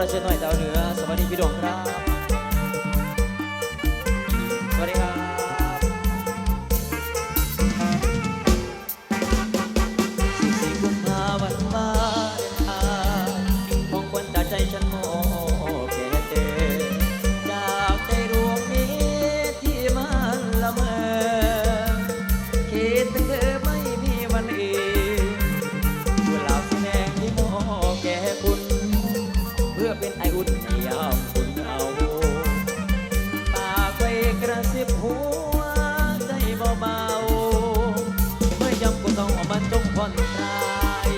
ราชนหน่อยดาวเหนือสวัสดีพี่ดวงครับ ชุดยามฝุ่เอาปากไปกระซิบหัวใจเบาๆเมื่อยำกูต้องออกมาจงผ่อนคลาย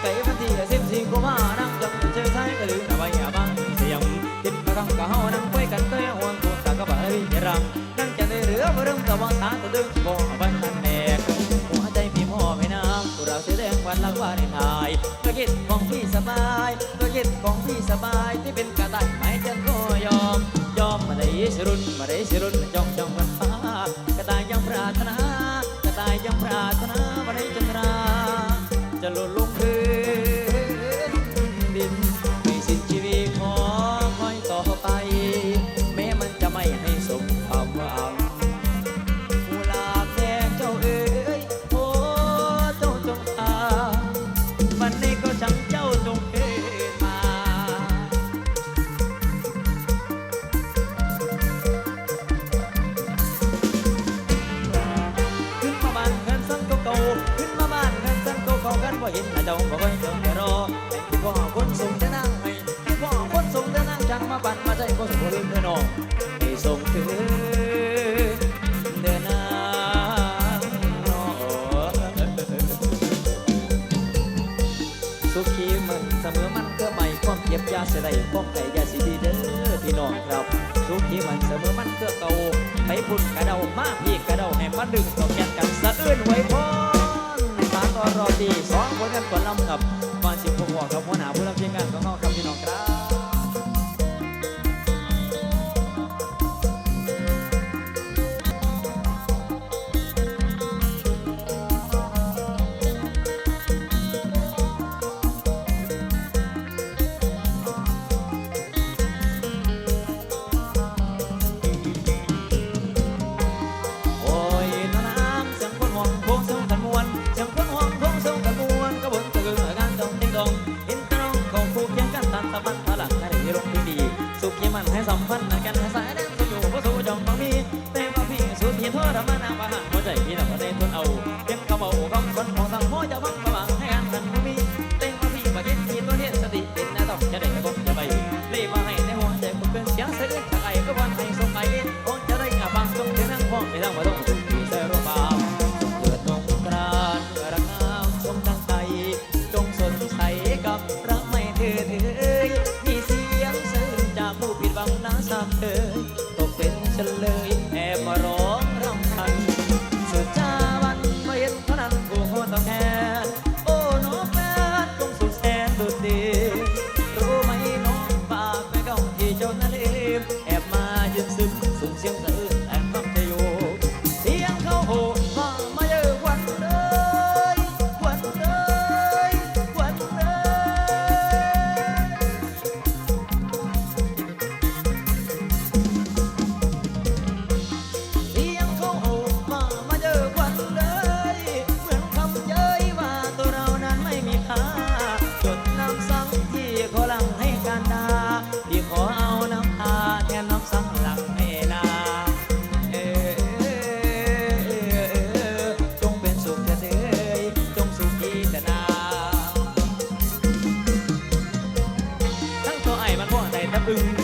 ไก่พันที่สิบสี่กูมานั่งจับเชือกใช้กระดือหนาไปอน้าบ้างเสียงติดมากังกะเฮานั่งไปกันเตยห่วงกูตากระบะเฮ้รังนั่งจะในเรือเริ่มตะวันตาตะดึงบ่ นิดของพี่สบายที่เป็นกระต่ายไม้จันก็ยอม ยอมมาได้สรุนมาได้สรุนจ้องจ้องกันฟ้ากระต่ายยังปรารถนากระต่ายยังปรารถนามาได้จัน เดินรอว่าคนส่งจะนั่งให้ว่าคนส่งจะนั่งจังมาบันมาใจก็ส่งคนเธอนองให้ส่งเธอเดินนาสุขีมันเสมอมันเกือใหม่ความเก็บยาเสียได้ความไก่ยาสีดีเด้อพี่น้องครับสุขีมันเสมอมันเกือเก่าไปพุ่นกระเดามาพี่กระเดาแห่มาดึงตอกแกนกันสะอื้นไว้พอนสาต่อรอตีสองคนกันกวนลำกับ ควาเสียงพวกหัวครับหัวหน้าผู้รับเพียงงานของเขาครับพี่น้องครับ Mà. ưng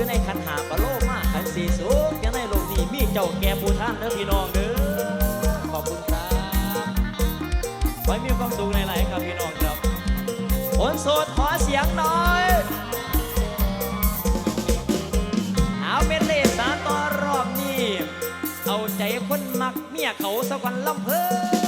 อยู่ในคันหาปะโลมาคันสีสุกยังในโลกนี้มีเจ้าแก่บูชานเด้อพี่น้องเด้อขอบคุณครับขอให้มีความสุขหลายๆครับพี่น้องครับคนโสดขอเสียงหน่อยเอาเป็นเลสารต่อรอบนี้เอาใจคนมักเมียเขาสักวันลำเพอ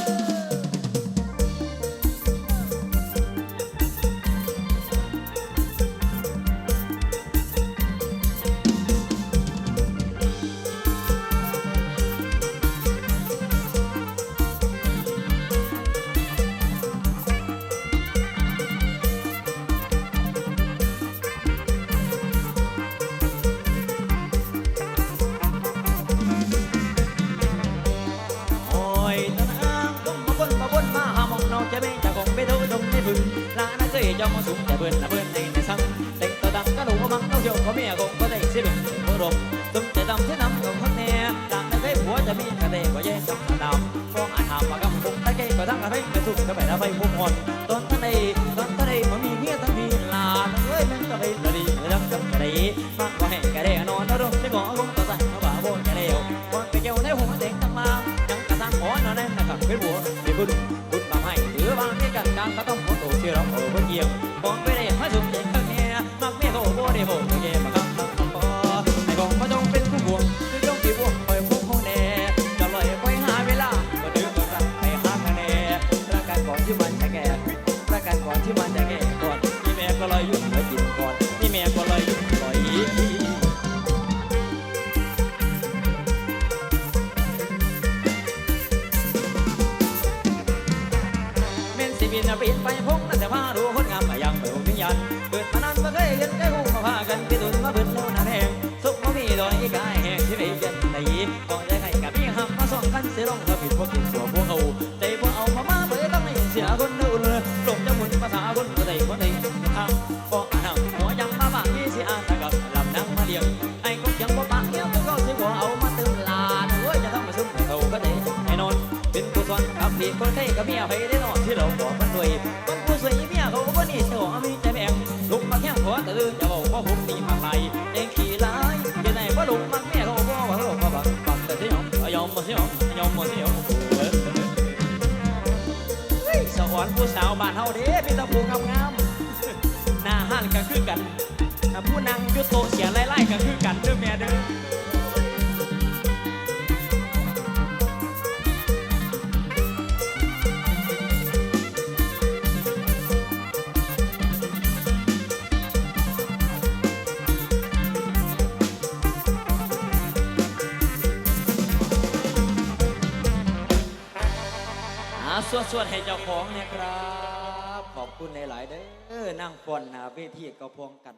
านะเคยจอมมาสูงแต่เบิ่นนะเบิ่นในในสังเต็งตัวดังก็ดูว่ามังเอาเยอะก็เมียคงก็ได้เสียเป็นเมื่อรบตึมแต่ดำเสียน้ำของคนแน่ดังนะเคยผัวจะมีกระเดกว่าแย่จำกระดำฟองอาหารมากำคง ม่นสิบินไปพง ยอมมาที่ยอมหมดเสียอมสวรรค์ผู้สาวบ้านเฮาเด้พี่ตะปูงามๆหน้าห้านก็คือกัน ผู้นางยุโตเสียไล่ๆก็คือกันเด้อแม่เด้อ สวนสวดๆให้เจ้าของเนี่ยครับ ขอบคุณหลาย ๆ เด้อนั่งฟอนหนาเวทีก็พวงกัน